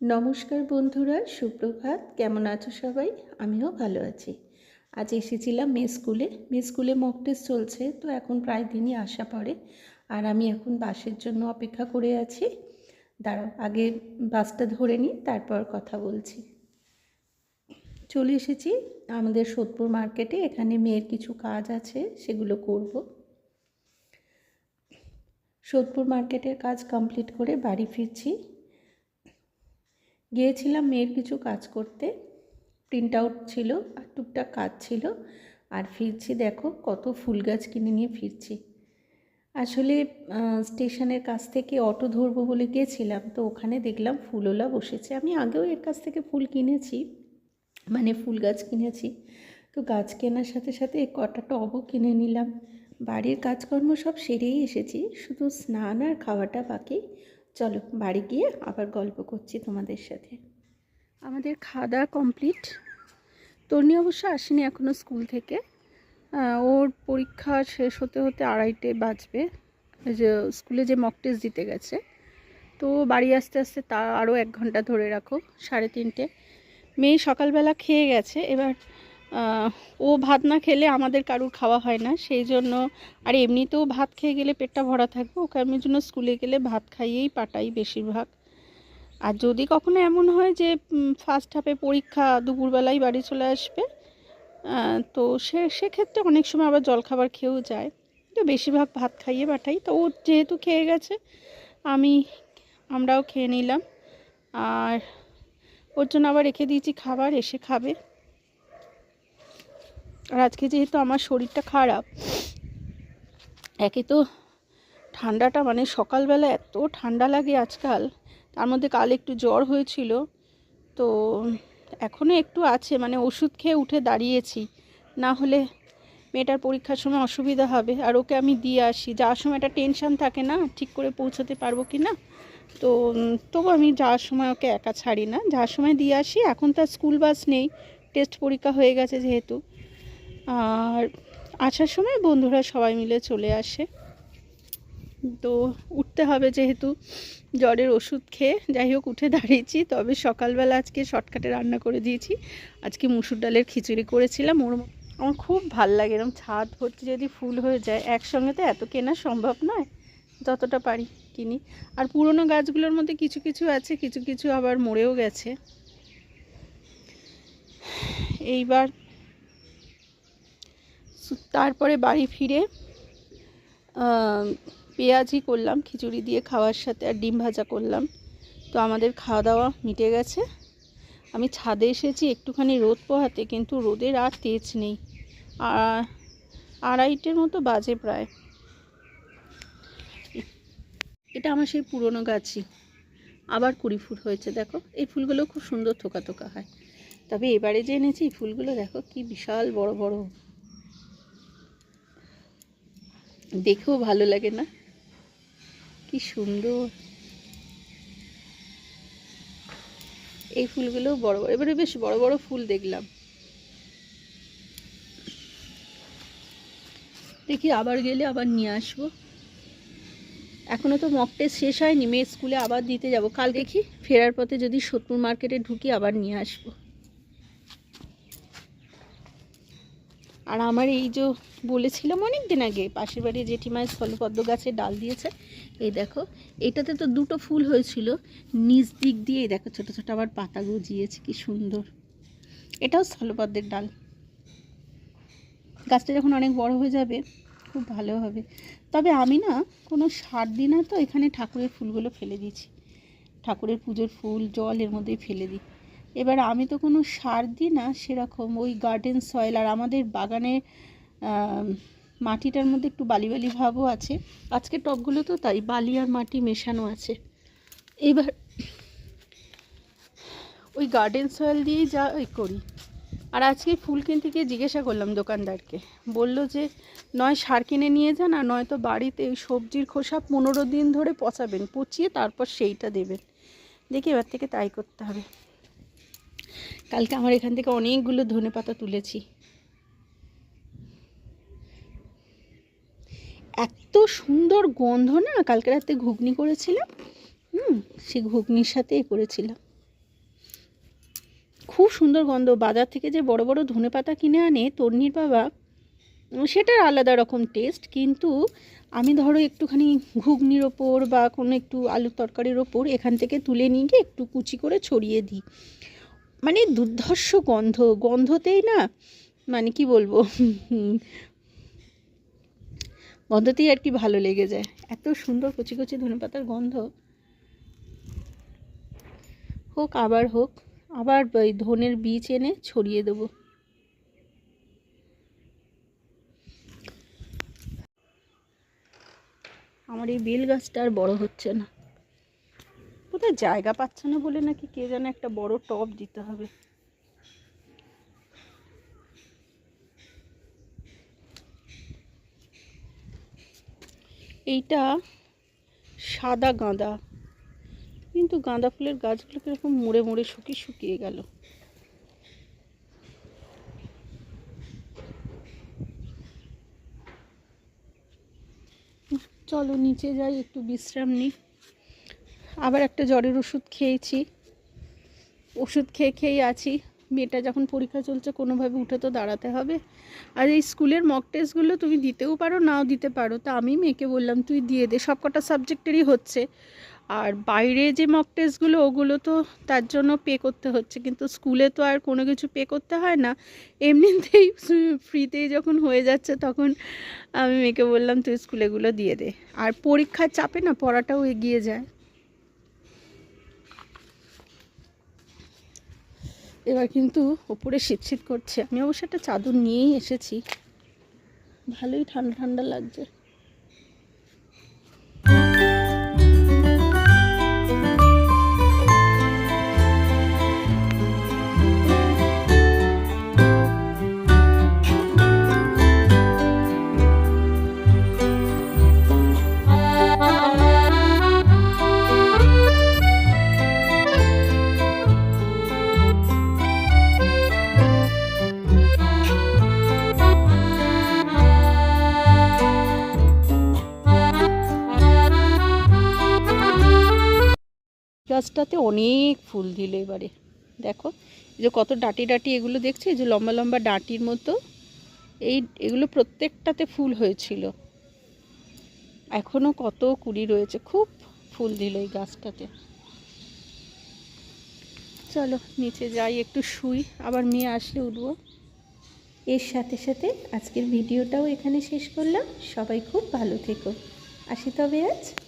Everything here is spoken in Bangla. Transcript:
নমস্কার বন্ধুরা, সুপ্রভাত। কেমন আছো সবাই? আমিও ভালো আছি। আজ এসেছিলাম মে স্কুলে। মে স্কুলে মক টেস্ট চলছে, তো এখন প্রায় দিনই আসা পড়ে। আর আমি এখন বাসের জন্য অপেক্ষা করে আছি। দাঁড়াও, আগে বাসটা ধরে নিই, তারপর কথা বলছি। চলে এসেছি আমাদের সোদপুর মার্কেটে এখানে মেয়ের কিছু কাজ আছে, সেগুলো করব। সোদপুর মার্কেটের কাজ কমপ্লিট করে বাড়ি ফিরছি। গিয়েছিলাম মেয়ের কিছু কাজ করতে। প্রিন্ট আউট ছিল আর টুকটাক কাজ ছিল। আর ফিরছি দেখো কত ফুল গাছ কিনে নিয়ে ফিরছি। আসলে স্টেশনের কাছ থেকে অটো ধরবো বলে গিয়েছিলাম, তো ওখানে দেখলাম ফুলওলা বসেছে। আমি আগেও এর কাছ থেকে ফুল কিনেছি মানে ফুল গাছ কিনেছি। তো গাছ কেনার সাথে সাথে কটা টবও কিনে নিলাম। বাড়ির কাজকর্ম সব সেরেই এসেছি, শুধু স্নান আর খাওয়াটা বাকি। চলো বাড়ি গিয়ে আবার গল্প করছি তোমাদের সাথে। আমাদের খাওয়া দাওয়া কমপ্লিট তর্নি অবশ্য আসেনি এখনও স্কুল থেকে। ওর পরীক্ষা শেষ হতে হতে আড়াইটে বাজবে। যে স্কুলে যে মক টেস্ট দিতে গেছে। তো বাড়ি আসতে আসতে তা আরও এক ঘণ্টা ধরে রাখো, সাড়ে তিনটে। মেয়ে সকালবেলা খেয়ে গেছে। এবার ও ভাত না খেলে আমাদের কারুর খাওয়া হয় না। সেই জন্য, আর এমনিতেও ভাত খেয়ে গেলে পেটটা ভরা থাকবে, ওকে আমি জন্য স্কুলে গেলে ভাত খাইয়েই পাঠাই বেশিরভাগ। আর যদি কখনো এমন হয় যে ফার্স্ট হাফে পরীক্ষা দুপুরবেলায় বাড়ি চলে আসবে তো সে, সেক্ষেত্রে অনেক সময় আবার জলখাবার খেয়েও যায়। তো বেশিরভাগ ভাত খাইয়ে পাঠাই। তো ও যেহেতু খেয়ে গেছে, আমি, আমরাও খেয়ে নিলাম। আর ওর জন্য আবার রেখে দিয়েছি খাবার, এসে খাবে। আর আজকে যেহেতু আমার শরীরটা খারাপ, একে তো ঠান্ডাটা মানে সকালবেলা এত ঠান্ডা লাগে আজকাল, তার মধ্যে কাল একটু জ্বর হয়েছিল, তো এখনও একটু আছে মানে ওষুধ খেয়ে উঠে দাঁড়িয়েছি, না হলে মেয়েটার পরীক্ষার সময় অসুবিধা হবে, আর ওকে আমি দিয়ে আসি, যাওয়ার সময় একটা টেনশান থাকে না, ঠিক করে পৌঁছতে পারব কি না, তো তবু আমি যাওয়ার সময় ওকে একা ছাড়ি না, যাওয়ার সময় দিয়ে আসি, এখন তার স্কুল বাস নেই টেস্ট পরীক্ষা হয়ে গেছে যেহেতু আর আসার সময় বন্ধুরা সবাই মিলে চলে আসে। তো উঠতে হবে যেহেতু জ্বরের ওষুধ খেয়ে, যাই হোক উঠে দাঁড়িয়েছি, তবে সকালবেলা আজকে শর্টকাটে রান্না করে দিয়েছি। আজকে মুসুর ডালের খিচুড়ি করেছিলাম, ওর আমার খুব ভালো লাগে এরকম ছাদ ভর্তি যদি ফুল হয়ে যায়, একসঙ্গে তো এত কেনা সম্ভব নয়, যতটা পারি কিনি। আর পুরনো গাছগুলোর মধ্যে কিছু কিছু আছে, কিছু কিছু আবার মরেও গেছে। এইবার তারপরে বাড়ি ফিরে পেঁয়াজি করলাম, খিচুড়ি দিয়ে খাওয়ার সাথে আর ডিম ভাজা করলাম। তো আমাদের খাওয়া দাওয়া মিটে গেছে। আমি ছাদে এসেছি, একটুখানি রোদ পোহাতে, কিন্তু রোদের আর তেজ নেই। আর আড়াইটের মতো বাজে প্রায়। এটা আমার সেই পুরনো গাছই। আবার কুড়ি ফুট হয়েছে, দেখো। এই ফুলগুলো খুব সুন্দর থোকা থোকা হয়। তবে এবারে যে এনেছি ফুলগুলো, দেখো কি বিশাল বড় বড়। দেখেও ভালো লাগে না। কি সুন্দর। এই ফুলগুলো বড় বড়, এবারে বেশ বড় বড় ফুল দেখলাম। দেখি আবার গেলে আবার নিয়ে আসব। এখনও তো মক টেস্ট শেষ হয়নি, মেয়ে স্কুলে আবার দিতে যাব। কাল দেখি, ফেরার পথে যদি সত্তর মার্কেটে ঢুকি আবার নিয়ে আসব। আর আমার এই যে বলেছিলাম অনেক দিন আগে, পাশের বাড়ি জেঠিমায় স্থলপদ্ম গাছের ডাল দিয়েছে। এই দেখো, এটাতে তো দুটো ফুল হয়েছিল, নিচ দিক দিয়ে এই দেখো ছোটো ছোটো আবার পাতা গজিয়েছে, কি সুন্দর। এটাও স্থলপদ্মের ডাল। গাছটা যখন অনেক বড় হয়ে যাবে, খুব ভালো হবে। তবে আমি না, কোনো সার দিই না তো, এখানে ঠাকুরের ফুলগুলো ফেলে দিয়েছি। ঠাকুরের পুজোর ফুল, জল এর মধ্যেই ফেলে দিই। এবার আমি তো কোনো সার দিই না সেরকম ওই গার্ডেন সয়েল আর আমাদের বাগানে মাটিটার মধ্যে একটু বালি বালি ভাবও আছে। আজকে টবগুলো তো তাই, বালি আর মাটি মেশানো আছে। এবার ওই গার্ডেন সয়েল দিয়েই যা ওই করি। আর আজকে ফুল কিনতে গিয়ে জিজ্ঞাসা করলাম দোকানদারকে। বলল যে, নয় সার কিনে নিয়ে যান আর নয়তো বাড়িতে ওই সবজির খোসা পনেরো দিন ধরে পচাবেন, পচিয়ে তারপর সেইটা দেবেন। দেখি এবার থেকে তাই করতে হবে। কালকে আমার এখান থেকে অনেকগুলো ধনে পাতা তুলেছি। এত সুন্দর গন্ধ না, কালকে রাতে ঘুগনি করেছিলাম, হুম সে ঘুগনির সাথে করেছিলাম। খুব সুন্দর গন্ধ, বাজার থেকে যে বড় বড় ধনে পাতা কিনে আনে তন্নির বাবা, সেটার আলাদা রকম টেস্ট কিন্তু আমি ধরো একটুখানি ঘুগনির ওপর বা কোনো একটু আলু তরকারির ওপর এখান থেকে তুলে নিয়ে গিয়ে একটু কুচি করে ছড়িয়ে দিই। মানে দুর্ধর্ষ গন্ধ, গন্ধতেই না মানে কি বলব, গন্ধতেই আর কি ভালো লেগে যায়। এত সুন্দর কচি কচি ধনেপাতার গন্ধ। হোক, আবার হোক, আবার ওই ধনের বীজ এনে ছড়িয়ে দেবো। আমার এই বেল গাছটা আর বড় হচ্ছে না। কোথায় জায়গা পাচ্ছে না বলে নাকি কে যেন একটা বড় টব দিতে হবে? এইটা সাদা গাঁদা। কিন্তু গাঁদা ফুলের গাছগুলো কীরকম মুড়ে মুড়ে শুকিয়ে শুকিয়ে গেল। চলো, নিচে যাই, একটু বিশ্রাম নিই। আবার একটা জ্বরের ওষুধ খেয়েছি। ওষুধ খেয়ে খেয়েই আছি। মেয়েটা যখন পরীক্ষা চলছে, কোনোভাবে উঠে তো দাঁড়াতে হবে। আর এই স্কুলের মক টেস্টগুলো তুমি দিতেও পারো, নাও দিতে পারো। তা আমি মেয়েকে বললাম, তুই দিয়ে দে। সব কটা সাবজেক্টেরই হচ্ছে। আর বাইরে যে মক টেস্টগুলো ওগুলো তো তার জন্য পে করতে হচ্ছে। কিন্তু স্কুলে তো আর কোনো কিছু পে করতে হয় না। এমনিতেই ফ্রিতেই যখন হয়ে যাচ্ছে, তখন আমি মেয়েকে বললাম, তুই স্কুলেগুলো দিয়ে দে। আর পরীক্ষার চাপে না, পড়াটাও এগিয়ে যায়। এবার কিন্তু ওপরে শীত শীত করছে। আমি অবশ্য একটা চাদর নিয়েই এসেছি। ভালোই ঠান্ডা ঠান্ডা লাগছে। গাছটাতে অনেক ফুল দিল এবারে। দেখো, এই যে কত ডাঁটি ডাঁটি এগুলো দেখছি? যে লম্বা লম্বা ডাঁটির মতো। এই, এগুলো প্রত্যেকটাতে ফুল হয়েছিল। এখনও কত কুড়ি রয়েছে। খুব ফুল দিল এই গাছটাতে। চলো, নিচে যাই, একটু শুই। আবার মেয়ে আসলে উঠবো। এর সাথে সাথে আজকের ভিডিওটাও এখানে শেষ করলাম। সবাই খুব ভালো থেকো। আসি তবে আজ।